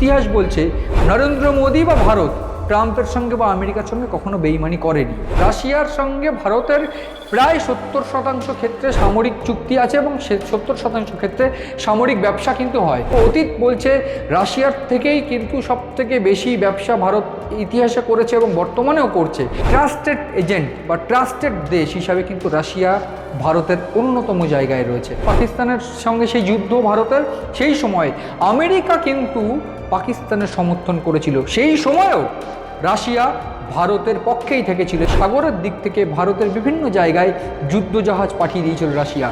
ইতিহাস বলছে, নরেন্দ্র মোদী বা ভারত ট্রাম্পের সঙ্গে বা আমেরিকার সঙ্গে কখনো বেইমানি করেনি। রাশিয়ার সঙ্গে ভারতের প্রায় সত্তর শতাংশ ক্ষেত্রে সামরিক চুক্তি আছে এবং সে সত্তর শতাংশ ক্ষেত্রে সামরিক ব্যবসা কিন্তু হয়। অতীত বলছে, রাশিয়ার থেকেই কিন্তু সব থেকে বেশি ব্যবসা ভারত ইতিহাসে করেছে এবং বর্তমানেও করছে। ট্রাস্টেড এজেন্ট বা ট্রাস্টেড দেশ হিসাবে কিন্তু রাশিয়া ভারতের অন্যতম জায়গায় রয়েছে। পাকিস্তানের সঙ্গে সেই যুদ্ধ ভারতের সেই সময়। আমেরিকা কিন্তু পাকিস্তানের সমর্থন করেছিল। সেই সময়েও রাশিয়া ভারতের পক্ষেই থেকেছিল। সাগরের দিক থেকে ভারতের বিভিন্ন জায়গায় যুদ্ধজাহাজ পাঠিয়ে দিয়েছিল রাশিয়া।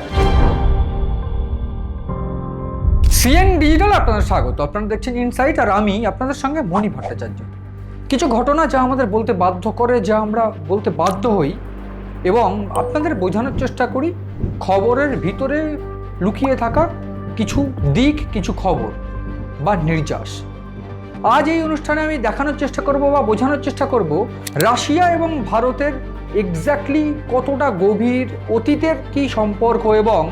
সিএন ডিজিটাল আপনাদের স্বাগত। আপনারা দেখছেন ইনসাইট আর আমি আপনাদের সঙ্গে মণি ভট্টাচার্য। কিছু ঘটনা যা আমাদের বলতে বাধ্য করে, যা আমরা বলতে বাধ্য হই এবং আপনাদের বোঝানোর চেষ্টা করি খবরের ভিতরে লুকিয়ে থাকা কিছু দিক, কিছু খবর। বা নির্যাস। আজ এই অনুষ্ঠানে আমি দেখানোর চেষ্টা করব বা বোঝানোর চেষ্টা করব রাশিয়া এবং ভারতের এক্স্যাক্টলি কতটা গভীর অতীতের কি সম্পর্ক এবং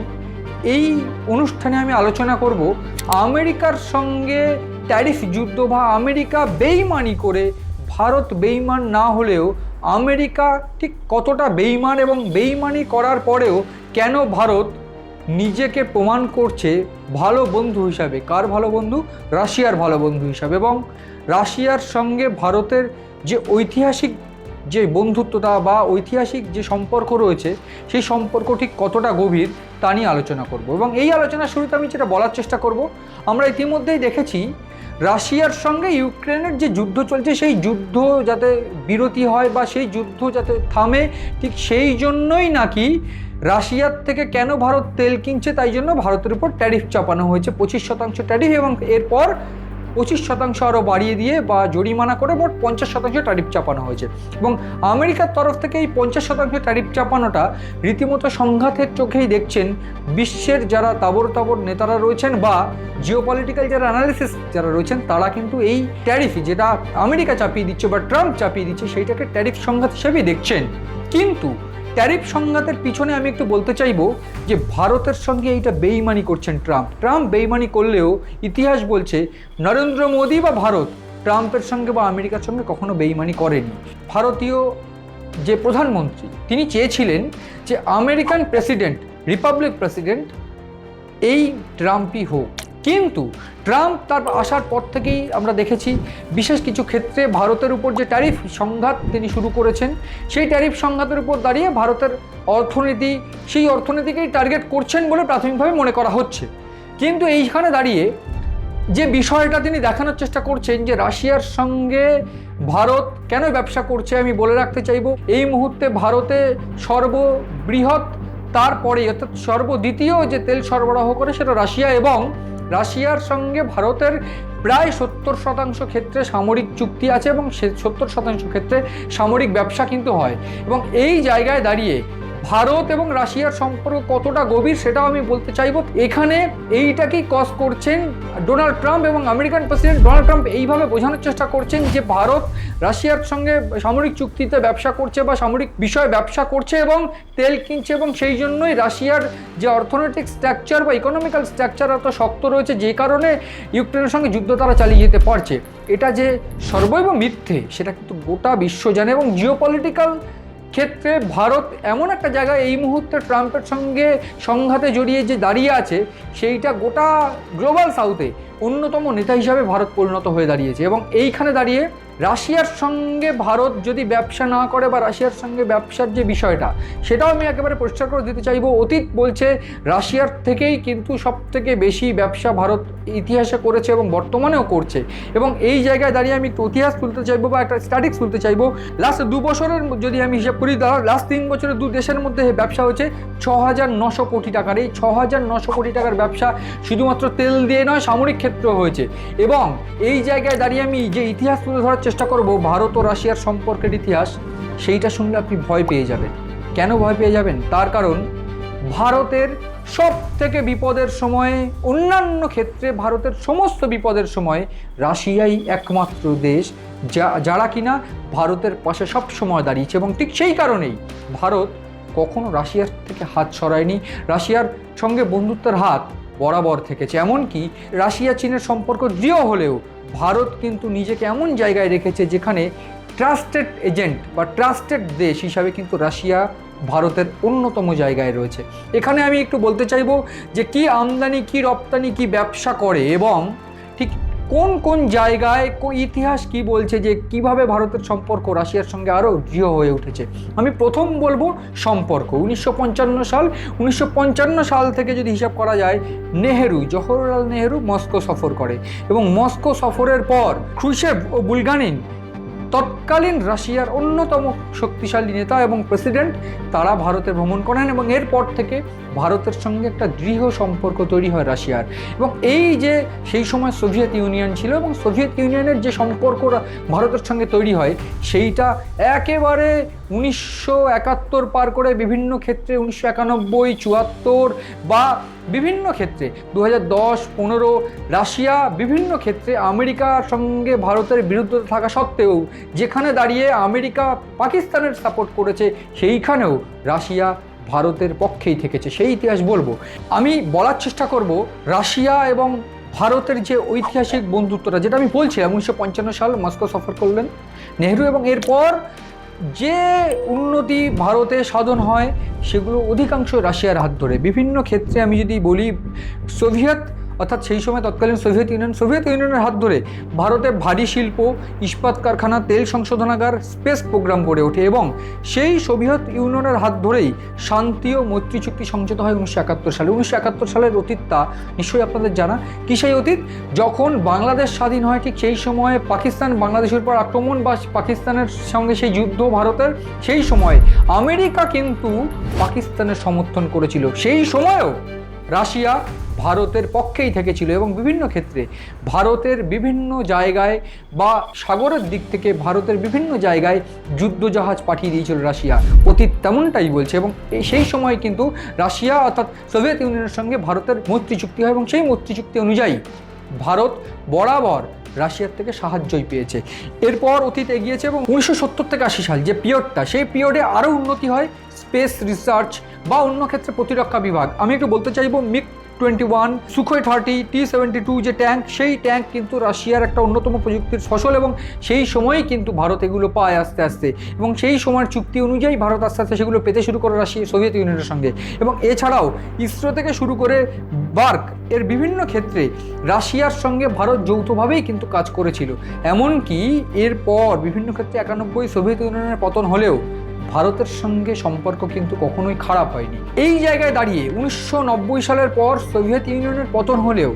এই অনুষ্ঠানে আমি আলোচনা করব আমেরিকার সঙ্গে ট্যারিফ যুদ্ধ বা আমেরিকা বেইমানি করে ভারত বেইমান না হলেও আমেরিকা ঠিক কতটা বেইমান এবং বেইমানি করার পরেও কেন ভারত নিজেকে প্রমাণ করছে ভালো বন্ধু হিসাবে। কার ভালো বন্ধু? রাশিয়ার ভালো বন্ধু হিসাবে। এবং রাশিয়ার সঙ্গে ভারতের যে ঐতিহাসিক যে বন্ধুত্বতা বা ঐতিহাসিক যে সম্পর্ক রয়েছে, সেই সম্পর্ক ঠিক কতটা গভীর তা নিয়ে আলোচনা করব। এবং এই আলোচনার শুরুতে আমি যেটা বলার চেষ্টা করব, আমরা ইতিমধ্যেই দেখেছি রাশিয়ার সঙ্গে ইউক্রেনের যে যুদ্ধ চলছে, সেই যুদ্ধ যাতে বিরতি হয় বা সেই যুদ্ধ যাতে থামে, ঠিক সেই জন্যই নাকি রাশিয়ার থেকে কেন ভারত তেল কিনছে, তাই জন্য ভারতের উপর ট্যারিফ চাপানো হয়েছে, পঁচিশ শতাংশ ট্যারিফ এবং এরপর পঁচিশ শতাংশ আরও বাড়িয়ে দিয়ে বা জরিমানা করে মোট পঞ্চাশ শতাংশ ট্যারিফ চাপানো হয়েছে। এবং আমেরিকার তরফ থেকে এই পঞ্চাশ শতাংশ ট্যারিফ চাপানোটা রীতিমতো সংঘাতের চোখেই দেখছেন বিশ্বের যারা তাবর তাবর নেতারা রয়েছেন বা জিওপলিটিক্যাল যারা অ্যানালিসিস যারা রয়েছেন, তারা কিন্তু এই ট্যারিফ যেটা আমেরিকা চাপিয়ে দিচ্ছে বা ট্রাম্প চাপিয়ে দিচ্ছে, সেইটাকে ট্যারিফ সংঘাত হিসেবেই দেখছেন। কিন্তু ট্যারিফ সংঘাতের পিছনে আমি একটু বলতে চাইব যে ভারতের সঙ্গে এইটা বেইমানি করছেন ট্রাম্প। ট্রাম্প বেইমানি করলেও ইতিহাস বলছে নরেন্দ্র মোদী বা ভারত ট্রাম্পের সঙ্গে বা আমেরিকার সঙ্গে কখনো বেইমানি করেনি। ভারতীয় যে প্রধানমন্ত্রী, তিনি চেয়েছিলেন যে আমেরিকান প্রেসিডেন্ট, রিপাবলিক প্রেসিডেন্ট এই ট্রাম্পই হোক। কিন্তু ট্রাম্প তার আসার পর থেকেই আমরা দেখেছি বিশেষ কিছু ক্ষেত্রে ভারতের উপর যে ট্যারিফ সংঘাত তিনি শুরু করেছেন, সেই ট্যারিফ সংঘাতের উপর দাঁড়িয়ে ভারতের অর্থনীতি, সেই অর্থনীতিকেই টার্গেট করছেন বলে প্রাথমিকভাবে মনে করা হচ্ছে। কিন্তু এইখানে দাঁড়িয়ে যে বিষয়টা তিনি দেখানোর চেষ্টা করছেন যে রাশিয়ার সঙ্গে ভারত কেন ব্যবসা করছে, আমি বলে রাখতে চাইব, এই মুহূর্তে ভারতে সর্ববৃহৎ, তারপরে অর্থাৎ সর্বদ্বিতীয় যে তেল সরবরাহ করে সেটা রাশিয়া এবং রাশিয়ার সঙ্গে ভারতের প্রায় সত্তর শতাংশ ক্ষেত্রে সামরিক চুক্তি আছে এবং সত্তর শতাংশ ক্ষেত্রে সামরিক ব্যবসা কিন্তু হয়। এবং এই জায়গায় দাঁড়িয়ে ভারত এবং রাশিয়ার সম্পর্ক কতটা গভীর সেটাও আমি বলতে চাইব। এখানে এইটাকেই কজ করছেন? ডোনাল্ড ট্রাম্প এবং আমেরিকান প্রেসিডেন্ট ডোনাল্ড ট্রাম্প এইভাবে বোঝানোর চেষ্টা করছেন যে ভারত রাশিয়ার সঙ্গে সামরিক চুক্তিতে ব্যবসা করছে বা সামরিক বিষয়ে ব্যবসা করছে এবং তেল কিনছে এবং সেই জন্যই রাশিয়ার যে অর্থনৈতিক স্ট্রাকচার বা ইকোনমিক্যাল স্ট্রাকচার এত শক্ত রয়েছে, যে কারণে ইউক্রেনের সঙ্গে যুদ্ধ তারা চালিয়ে যেতে পারছে। এটা যে সর্বৈব মিথ্যে, সেটা কিন্তু গোটা বিশ্ব জানে এবং জিওপলিটিক্যাল ক্ষেত্রে ভারত এমন একটা জায়গায় এই মুহূর্তে ট্রাম্পের সঙ্গে সংঘাতে জড়িয়ে যে দাঁড়িয়ে আছে, সেইটা গোটা গ্লোবাল সাউথে অন্যতম নেতা হিসাবে ভারত পরিণত হয়ে দাঁড়িয়েছে এবং এইখানে দাঁড়িয়ে রাশিয়ার সঙ্গে ভারত যদি ব্যবসা না করে বা রাশিয়ার সঙ্গে ব্যবসার যে বিষয়টা, সেটাও আমি একেবারে পরিষ্কার করে দিতে চাইব। অতীত বলছে রাশিয়ার থেকেই কিন্তু সব থেকে বেশি ব্যবসা ভারত ইতিহাসে করেছে এবং বর্তমানেও করছে। এবং এই জায়গায় দাঁড়িয়ে আমি একটু ইতিহাস তুলতে চাইব বা একটা স্ট্যাটিক্স তুলতে চাইব। লাস্ট দু বছরের যদি আমি হিসাব করি লাস্ট তিন বছরে দু দেশের মধ্যে ব্যবসা হচ্ছে ছ হাজার নশো কোটি টাকার। এই ছ হাজার নশো কোটি টাকার ব্যবসা শুধুমাত্র তেল দিয়ে নয়, সামরিক ক্ষেত্রেও হয়েছে। এবং এই জায়গায় দাঁড়িয়ে আমি যে ইতিহাস তুলে ধরার চেষ্টা করব ভারত ও রাশিয়ার সম্পর্কের ইতিহাস, সেইটা শুনলে আপনি ভয় পেয়ে যাবেন। কেন ভয় পেয়ে যাবেন? তার কারণ, ভারতের সব থেকে বিপদের সময়ে, অন্যান্য ক্ষেত্রে ভারতের সমস্ত বিপদের সময় রাশিয়াই একমাত্র দেশ, যা, যারা কিনা ভারতের পাশে সব সময় দাঁড়িয়েছে এবং ঠিক সেই কারণেই ভারত কখনো রাশিয়ার থেকে হাত সরায়নি। রাশিয়ার সঙ্গে বন্ধুত্বের হাত বরাবর থেকেছে। এমনকি রাশিয়া চীনের সম্পর্ক দৃঢ় হলেও ভারত কিন্তু নিজেকে এমন জায়গায় রেখেছে যেখানে ট্রাস্টেড এজেন্ট বা ট্রাস্টেড দেশ হিসাবে কিন্তু রাশিয়া ভারতের অন্যতম জায়গায় রয়েছে। এখানে আমি একটু বলতে চাইব যে কি আমদানি, কি রপ্তানি, কি ব্যবসা করে এবং ঠিক কোন কোন জায়গায় ইতিহাস কি বলছে যে কীভাবে ভারতের সম্পর্ক রাশিয়ার সঙ্গে আরও দৃঢ় হয়ে উঠেছে? আমি প্রথম বলব সম্পর্ক। উনিশশো পঞ্চান্ন সাল, উনিশশো পঞ্চান্ন সাল থেকে যদি হিসাব করা যায়, নেহেরু, জওহরলাল নেহেরু মস্কো সফর করে এবং মস্কো সফরের পর ক্রুশেভ ও বুলগানিন তৎকালীন রাশিয়ার অন্যতম শক্তিশালী নেতা এবং প্রেসিডেন্ট, তারা ভারতে ভ্রমণ করেন এবং এরপর থেকে ভারতের সঙ্গে একটা দৃঢ় সম্পর্ক তৈরি হয় রাশিয়ার। এবং এই যে সেই সময় সোভিয়েত ইউনিয়ন ছিল এবং সোভিয়েত ইউনিয়নের যে সম্পর্ক ভারতের সঙ্গে তৈরি হয়, সেইটা একেবারে উনিশশো একাত্তর পার করে বিভিন্ন ক্ষেত্রে, উনিশশো একানব্বই, চুয়াত্তর বা বিভিন্ন ক্ষেত্রে দু হাজার দশ, পনেরো, রাশিয়া বিভিন্ন ক্ষেত্রে আমেরিকার সঙ্গে ভারতের বিরুদ্ধতা থাকা সত্ত্বেও, যেখানে দাঁড়িয়ে আমেরিকা পাকিস্তানের সাপোর্ট করেছে, সেইখানেও রাশিয়া ভারতের পক্ষেই থেকেছে। সেই ইতিহাস বলব। আমি বলার চেষ্টা করব, রাশিয়া এবং ভারতের যে ঐতিহাসিক বন্ধুত্বটা, যেটা আমি বলছিলাম, উনিশশো পঞ্চান্ন সাল মস্কো সফর করলেন, নেহরু এবং এরপর যে উন্নতি ভারতে সাধন হয়, সেগুলো অধিকাংশ রাশিয়ার হাত ধরে। বিভিন্ন ক্ষেত্রে আমি যদি বলি, সোভিয়েত অর্থাৎ সেই সময় তৎকালীন সোভিয়েত ইউনিয়ন, সোভিয়েত ইউনিয়নের হাত ধরে ভারতে ভারী শিল্প, ইস্পাত কারখানা, তেল সংশোধনাগার, স্পেস প্রোগ্রাম গড়ে ওঠে এবং সেই সোভিয়েত ইউনিয়নের হাত ধরেই শান্তি ও মৈত্রী চুক্তি সংযত হয় উনিশশো একাত্তর সালে। উনিশশো একাত্তর সালের অতীতটা নিশ্চয়ই আপনাদের জানা। কি সেই অতীত? যখন বাংলাদেশ স্বাধীন হয় ঠিক সেই সময়ে পাকিস্তান বাংলাদেশের উপর আক্রমণ বা পাকিস্তানের সঙ্গে সেই যুদ্ধ ভারতের, সেই সময় আমেরিকা কিন্তু পাকিস্তানের সমর্থন করেছিল। সেই সময়েও রাশিয়া ভারতের পক্ষেই থেকেছিল এবং বিভিন্ন ক্ষেত্রে ভারতের বিভিন্ন জায়গায় বা সাগরের দিক থেকে ভারতের বিভিন্ন জায়গায় যুদ্ধজাহাজ পাঠিয়ে দিয়েছিল রাশিয়া। অতীত তেমনটাই বলছে এবং সেই সময় কিন্তু রাশিয়া অর্থাৎ সোভিয়েত ইউনিয়নের সঙ্গে ভারতের মৈত্রী চুক্তি হয় এবং সেই মৈত্রী চুক্তি অনুযায়ী ভারত বরাবর রাশিয়ার থেকে সাহায্যই পেয়েছে। এরপর অতীত এগিয়েছে এবং উনিশশো সত্তর থেকে আশি সাল যে পিরিয়ডটা, সেই পিরিয়ডে আরও উন্নতি হয় স্পেস রিসার্চ বা অন্য ক্ষেত্রে প্রতিরক্ষা বিভাগ। আমি একটু বলতে চাইব, MiG twenty one Sukhoi thirty T seventy two যে ট্যাঙ্ক সেই ট্যাঙ্ক কিন্তু রাশিয়ার একটা অন্যতম প্রযুক্তির ফসল এবং সেই সময়ই কিন্তু ভারত এগুলো পায় আস্তে আস্তে। এবং সেই সময়ের চুক্তি অনুযায়ী ভারত আস্তে আস্তে সেগুলো পেতে শুরু করে রাশিয়া, সোভিয়েত ইউনিয়নের সঙ্গে। এবং এছাড়াও ইসরো থেকে শুরু করে বার্ক এর বিভিন্ন ক্ষেত্রে রাশিয়ার সঙ্গে ভারত যৌথভাবেই কিন্তু কাজ করেছিল। এমনকি এরপর বিভিন্ন ক্ষেত্রে একানব্বই সোভিয়েত ইউনিয়নের পতন হলেও ভারতের সঙ্গে সম্পর্ক কিন্তু কখনোই খারাপ হয়নি। এই জায়গায় দাঁড়িয়ে উনিশশো নব্বই সালের পর সোভিয়েত ইউনিয়নের পতন হলেও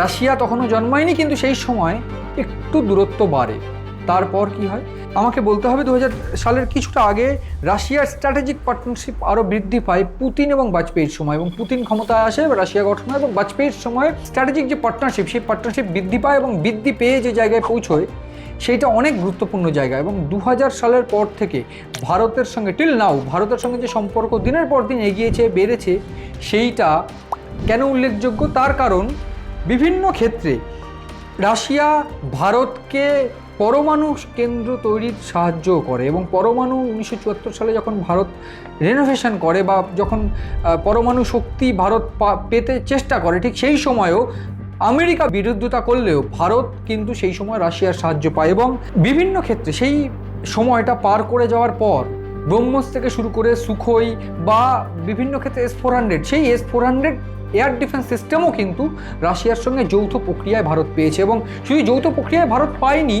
রাশিয়া তখনও জন্মায়নি, কিন্তু সেই সময় একটু দূরত্ব বাড়ে। তারপর কি হয়? আমাকে বলতে হবে দু হাজার সালের কিছুটা আগে রাশিয়ার স্ট্র্যাটেজিক পার্টনারশিপ আরও বৃদ্ধি পায় পুতিন এবং বাজপেয়ীর সময় এবং পুতিন ক্ষমতায় আসে রাশিয়া গঠন হয় এবং বাজপেয়ীর সময় স্ট্র্যাটেজিক যে পার্টনারশিপ সেই পার্টনারশিপ বৃদ্ধি পায় এবং বৃদ্ধি পেয়ে যে জায়গায় পৌঁছয় সেইটা অনেক গুরুত্বপূর্ণ জায়গা এবং দু হাজার সালের পর থেকে ভারতের সঙ্গে টিল নাও ভারতের সঙ্গে যে সম্পর্ক দিনের পর দিন এগিয়েছে, বেড়েছে, সেইটা কেন উল্লেখযোগ্য? তার কারণ বিভিন্ন ক্ষেত্রে রাশিয়া ভারতকে পরমাণু কেন্দ্র তৈরির সাহায্য করে এবং পরমাণু উনিশশো চুয়াত্তর সালে যখন ভারত রেনোভেশন করে বা যখন পরমাণু শক্তি ভারত পেতে চেষ্টা করে, ঠিক সেই সময়েও আমেরিকা বিরোধিতা করলেও ভারত কিন্তু সেই সময় রাশিয়ার সাহায্য পায় এবং বিভিন্ন ক্ষেত্রে সেই সময়টা পার করে যাওয়ার পর ব্রহ্মস থেকে শুরু করে সুখই বা বিভিন্ন ক্ষেত্রে এস ফোর হান্ড্রেড সেই S four hundred air defence সিস্টেমও কিন্তু রাশিয়ার সঙ্গে যৌথ প্রক্রিয়ায় ভারত পেয়েছে এবং শুধু যৌথ প্রক্রিয়ায় ভারত পায়নি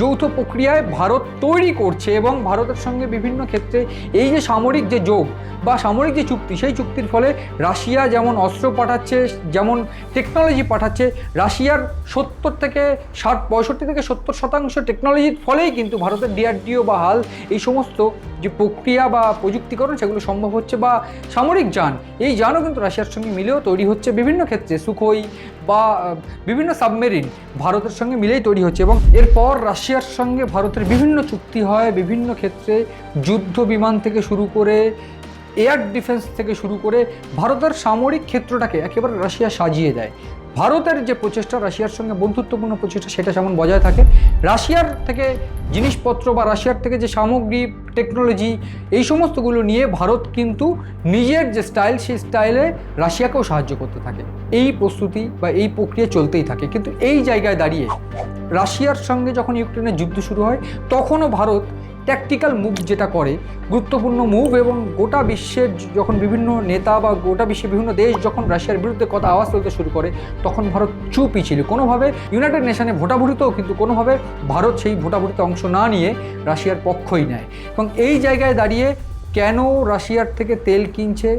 যৌথ প্রক্রিয়ায় ভারত তৈরি করছে এবং ভারতের সঙ্গে বিভিন্ন ক্ষেত্রে এই যে সামরিক যে যোগ বা সামরিক যে চুক্তি, সেই চুক্তির ফলে রাশিয়া যেমন অস্ত্র পাঠাচ্ছে, যেমন টেকনোলজি পাঠাচ্ছে, রাশিয়ার সত্তর থেকে ষাট, পঁয়ষট্টি থেকে সত্তর শতাংশ টেকনোলজির ফলেই কিন্তু ভারতের ডিআরডিও বা হাল এই সমস্ত যে প্রক্রিয়া বা প্রযুক্তিকরণ সেগুলো সম্ভব হচ্ছে বা সামরিক যান, এই যানও কিন্তু রাশিয়ার সঙ্গে মিলেও তৈরি হচ্ছে বিভিন্ন ক্ষেত্রে, সুখই বা বিভিন্ন সাবমেরিন ভারতের সঙ্গে মিলেই তৈরি হচ্ছে এবং এরপর রাশিয়ার সঙ্গে ভারতের বিভিন্ন চুক্তি হয়, বিভিন্ন ক্ষেত্রে যুদ্ধ বিমান থেকে শুরু করে, এয়ার ডিফেন্স থেকে শুরু করে ভারতের সামরিক ক্ষেত্রটাকে একেবারে রাশিয়া সাজিয়ে দেয়। ভারতের যে প্রচেষ্টা, রাশিয়ার সঙ্গে বন্ধুত্বপূর্ণ প্রচেষ্টা, সেটা যেমন বজায় থাকে, রাশিয়ার থেকে জিনিসপত্র বা রাশিয়ার থেকে যে সামগ্রী টেকনোলজি এই সমস্তগুলো নিয়ে ভারত কিন্তু নিজের যে স্টাইল সেই স্টাইলে রাশিয়াকেও সাহায্য করতে থাকে। এই প্রস্তুতি বা এই প্রক্রিয়া চলতেই থাকে। কিন্তু এই জায়গায় দাঁড়িয়ে রাশিয়ার সঙ্গে যখন ইউক্রেনের যুদ্ধ শুরু হয়, তখনও ভারত ট্যাকটিক্যাল মুভ যেটা করে, গুরুত্বপূর্ণ মুভ এবং গোটা বিশ্বের যখন বিভিন্ন নেতা বা গোটা বিশ্বের বিভিন্ন দেশ যখন রাশিয়ার বিরুদ্ধে কথা, আওয়াজ তুলতে শুরু করে, তখন ভারত চুপই ছিল কোনোভাবে ইউনাইটেড নেশনে ভোটাভুটিতেও কিন্তু কোনোভাবে ভারত সেই ভোটাভুটিতে অংশ না নিয়ে রাশিয়ার পক্ষই নেয়। এবং এই জায়গায় দাঁড়িয়ে কেন রাশিয়ার থেকে তেল কিনছে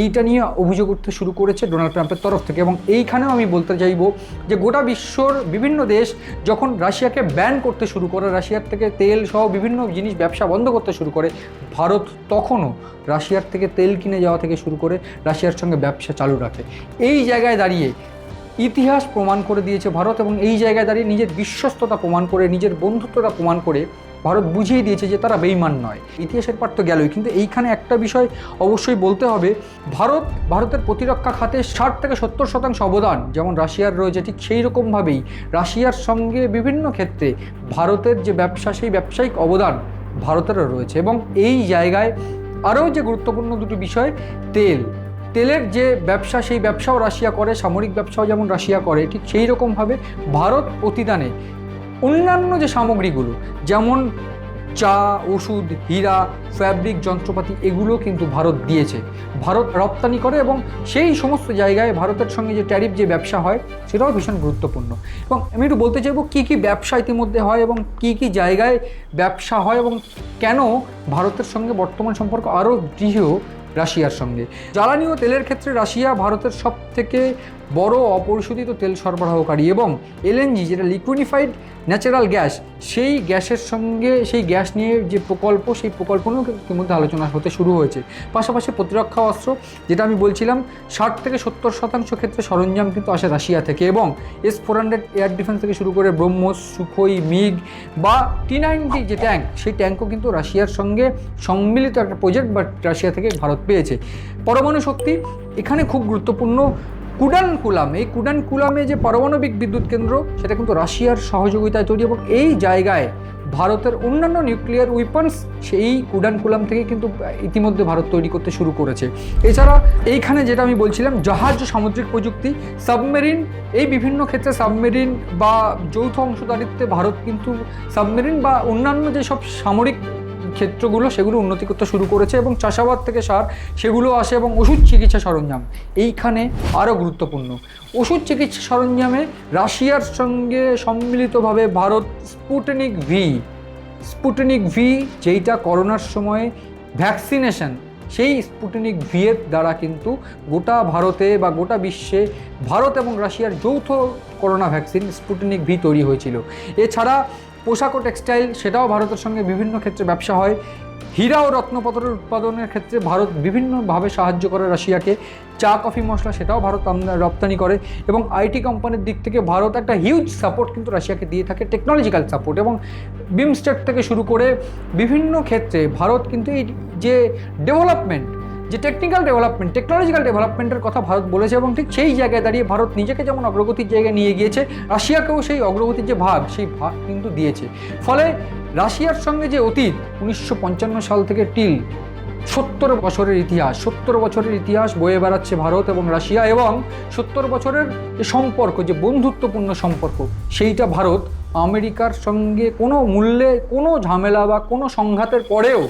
এইটা নিয়ে অভিযোগ উঠতে শুরু করেছে ডোনাল্ড ট্রাম্পের তরফ থেকে এবং এইখানেও আমি বলতে চাইব যে গোটা বিশ্বর বিভিন্ন দেশ যখন রাশিয়াকে ব্যান করতে শুরু করে, রাশিয়ার থেকে তেল সহ বিভিন্ন জিনিস ব্যবসা বন্ধ করতে শুরু করে, ভারত তখনও রাশিয়ার থেকে তেল কিনে যাওয়া থেকে শুরু করে রাশিয়ার সঙ্গে ব্যবসা চালু রাখে। এই জায়গায় দাঁড়িয়ে ইতিহাস প্রমাণ করে দিয়েছে ভারত এবং এই জায়গায় দাঁড়িয়ে নিজের বিশ্বস্ততা প্রমাণ করে, নিজের বন্ধুত্বটা প্রমাণ করে ভারত বুঝিয়ে দিয়েছে যে তারা বেইমান নয়। ইতিহাসের পার তো গেলই, কিন্তু এইখানে একটা বিষয় অবশ্যই বলতে হবে, ভারত ভারতের প্রতিরক্ষা খাতে ষাট থেকে সত্তর শতাংশ অবদান, যেমন রাশিয়ার রয়েছে ঠিক সেই রকমভাবেই। রাশিয়ার সঙ্গে বিভিন্ন ক্ষেত্রে ভারতের যে ব্যবসা, সেই ব্যবসায়িক অবদান ভারতেরও রয়েছে এবং এই জায়গায় আরও যে গুরুত্বপূর্ণ দুটি বিষয়, তেল। তেলের যে ব্যবসা, সেই ব্যবসাও রাশিয়া করে, সামরিক ব্যবসাও যেমন রাশিয়া করে, ঠিক সেই রকমভাবে ভারত প্রতিদানে অন্যান্য যে সামগ্রীগুলো, যেমন চা, ওষুধ, হীরা, ফ্যাব্রিক, যন্ত্রপাতি, এগুলো কিন্তু ভারত দিয়েছে। ভারত রপ্তানি করে এবং সেই সমস্ত জায়গায় ভারতের সঙ্গে যে ট্যারিফ, যে ব্যবসা হয়, সেটাও ভীষণ গুরুত্বপূর্ণ। এবং আমি একটু বলতে চাইব, কী কী ব্যবসা ইতিমধ্যে হয় এবং কী কী জায়গায় ব্যবসা হয় এবং কেন ভারতের সঙ্গে বর্তমান সম্পর্ক আরও দৃঢ় রাশিয়ার সঙ্গে? জ্বালানি ও তেলের ক্ষেত্রে রাশিয়া ভারতের সব থেকে বড় অপরিশোধিত তেল সরবরাহকারী এবং এলএনজি, যেটা লিকুইডিফাইড ন্যাচারাল গ্যাস সেই গ্যাসের সঙ্গে সেই গ্যাস নিয়ে যে প্রকল্প, সেই প্রকল্প নিয়েও ইতিমধ্যে আলোচনা হতে শুরু হয়েছে। পাশাপাশি প্রতিরক্ষা অস্ত্র, যেটা আমি বলছিলাম, ষাট থেকে সত্তর শতাংশ ক্ষেত্রে সরঞ্জাম কিন্তু আসে রাশিয়া থেকে এবং S four hundred air defence থেকে শুরু করে ব্রহ্মোস সুখোই, মিগ বা টি নাইনটি যে ট্যাঙ্ক সেই ট্যাঙ্কও কিন্তু রাশিয়ার সঙ্গে সম্মিলিত একটা প্রজেক্ট বা রাশিয়া থেকে ভারত পেয়েছে। পরমাণু শক্তি এখানে খুব গুরুত্বপূর্ণ। কুডান কুলাম এই কুডান কুলামে যে পারমাণবিক বিদ্যুৎ কেন্দ্র, সেটা কিন্তু রাশিয়ার সহযোগিতায় তৈরি এবং এই জায়গায় ভারতের অন্যান্য নিউক্লিয়ার উইপন্স সেই কুডান কুলাম থেকে কিন্তু ইতিমধ্যে ভারত তৈরি করতে শুরু করেছে। এছাড়া এইখানে যেটা আমি বলছিলাম, জাহাজ সামুদ্রিক প্রযুক্তি সাবমেরিন এই বিভিন্ন ক্ষেত্রে সাবমেরিন বা যৌথ অংশদারিত্বে ভারত কিন্তু সাবমেরিন বা অন্যান্য যেসব সামরিক ক্ষেত্রগুলো সেগুলো উন্নতি করতে শুরু করেছে এবং চাষাবাদ থেকে সার সেগুলো আসে এবং ওষুধ চিকিৎসা সরঞ্জাম। এইখানে আরও গুরুত্বপূর্ণ। ওষুধ চিকিৎসা সরঞ্জামে রাশিয়ার সঙ্গে সম্মিলিতভাবে Bharat Sputnik V Sputnik V যেইটা করোনার সময়ে ভ্যাকসিনেশন, সেই স্পুটনিক ভি এর দ্বারা কিন্তু গোটা ভারতে বা গোটা বিশ্বে ভারত এবং রাশিয়ার যৌথ করোনা ভ্যাকসিন স্পুটনিক ভি তৈরি হয়েছিল। এছাড়া পোশাক ও টেক্সটাইল, সেটাও ভারতের সঙ্গে বিভিন্ন ক্ষেত্রে ব্যবসা হয়। হীরা ও রত্নপত্রের উৎপাদনের ক্ষেত্রে ভারত বিভিন্নভাবে সাহায্য করে রাশিয়াকে। চা, কফি, মশলা, সেটাও ভারত রপ্তানি করে এবং আইটি কোম্পানির দিক থেকে ভারত একটা হিউজ সাপোর্ট কিন্তু রাশিয়াকে দিয়ে থাকে টেকনোলজিক্যাল সাপোর্ট এবং বিমস্টেক থেকে শুরু করে বিভিন্ন ক্ষেত্রে ভারত কিন্তু এই যে ডেভেলপমেন্ট যে টেকনিক্যাল ডেভেলপমেন্ট টেকনোলজিক্যাল ডেভেলপমেন্টের কথা ভারত বলেছে এবং ঠিক সেই জায়গায় দাঁড়িয়ে ভারত নিজেকে যেমন অগ্রগতির জায়গায় নিয়ে গিয়েছে, রাশিয়াকেও সেই অগ্রগতির যে ভাগ, সেই ভাগ কিন্তু দিয়েছে। ফলে রাশিয়ার সঙ্গে যে অতীত, উনিশশো পঞ্চান্ন সাল থেকে টিল সত্তর বছরের ইতিহাস, সত্তর বছরের ইতিহাস বয়ে বেড়াচ্ছে ভারত এবং রাশিয়া এবং সত্তর বছরের যে সম্পর্ক, যে বন্ধুত্বপূর্ণ সম্পর্ক, সেইটা ভারত আমেরিকার সঙ্গে কোনো মূল্যে, কোনো ঝামেলা বা কোনো সংঘাতের পরেও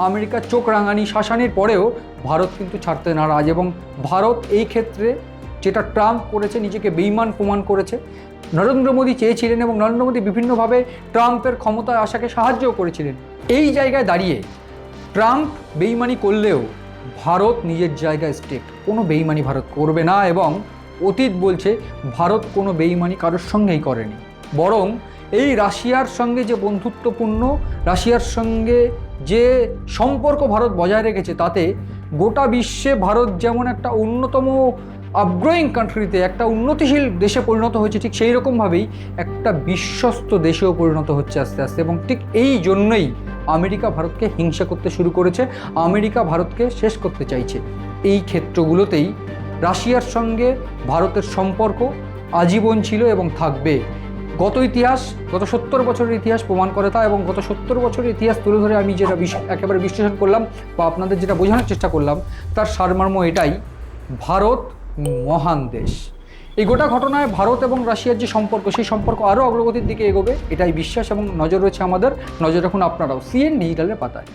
আমেরিকার চোখ রাঙানি শাসানির পরেও ভারত কিন্তু ছাড়তে নারাজ এবং ভারত এই ক্ষেত্রে যেটা ট্রাম্প করেছে, নিজেকে বেইমান প্রমাণ করেছে। নরেন্দ্র মোদী চেয়েছিলেন এবং নরেন্দ্র মোদী বিভিন্নভাবে ট্রাম্পের ক্ষমতায় আসাকে সাহায্যও করেছিলেন। এই জায়গায় দাঁড়িয়ে ট্রাম্প বেইমানি করলেও ভারত নিজের জায়গায় স্টেট কোনো বেইমানি ভারত করবে না এবং অতীত বলছে, ভারত কোনো বেইমানি কারোর সঙ্গেই করেনি। বরং এই রাশিয়ার সঙ্গে যে বন্ধুত্বপূর্ণ, রাশিয়ার সঙ্গে যে সম্পর্ক ভারত বজায় রেখেছে, তাতে গোটা বিশ্বে ভারত যেমন একটা অন্যতম আপগ্রোয়িং কান্ট্রিতে একটা উন্নতিশীল দেশে পরিণত হয়েছে, ঠিক সেই রকমভাবেই একটা বিশ্বস্ত দেশেও পরিণত হচ্ছে আস্তে আস্তে এবং ঠিক এই জন্যই আমেরিকা ভারতকে হিংসা করতে শুরু করেছে, আমেরিকা ভারতকে শেষ করতে চাইছে। এই ক্ষেত্রগুলোতেই রাশিয়ার সঙ্গে ভারতের সম্পর্ক আজীবন ছিল এবং থাকবে। গত ইতিহাস, গত সত্তর বছরের ইতিহাস প্রমাণ করে তা এবং গত সত্তর বছরের ইতিহাস তুলে ধরে আমি যেটা একেবারে বিশ্লেষণ করলাম বা আপনাদের যেটা বোঝানোর চেষ্টা করলাম, তার সারমর্ম এটাই, ভারত মহান দেশ। এই গোটা ঘটনায় ভারত এবং রাশিয়ার যে সম্পর্ক, সেই সম্পর্ক আরও অগ্রগতির দিকে এগোবে, এটাই বিশ্বাস এবং নজর রয়েছে আমাদের। নজর রাখুন আপনারাও, সিএন ডিজিটালের পাতায়।